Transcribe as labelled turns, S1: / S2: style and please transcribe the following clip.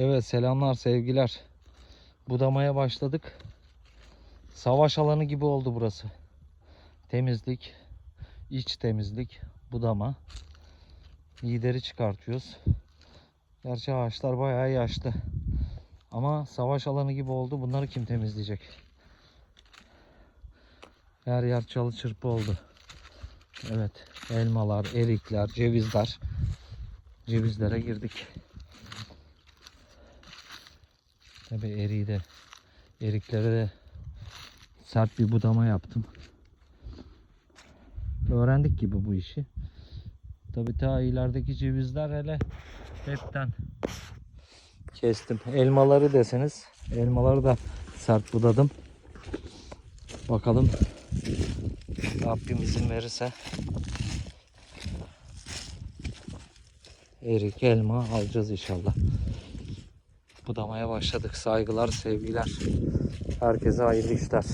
S1: Evet selamlar sevgiler. Budamaya başladık. Savaş alanı gibi oldu burası. Temizlik, iç temizlik, budama. Lideri çıkartıyoruz. Gerçi ağaçlar bayağı yaşlı. Ama savaş alanı gibi oldu. Bunları kim temizleyecek? Her yer çalı çırpı oldu. Evet. Elmalar, erikler, cevizler. Cevizlere girdik. Tabii eriği de eriklere de sert bir budama yaptım. Öğrendik gibi bu işi. Tabii ta ilerideki cevizler hele hepten kestim. Elmaları deseniz elmaları da sert budadım. Bakalım Rabbim izin verirse erik, elma alacağız inşallah. Budamaya başladık. Saygılar, sevgiler. Herkese hayırlı işler.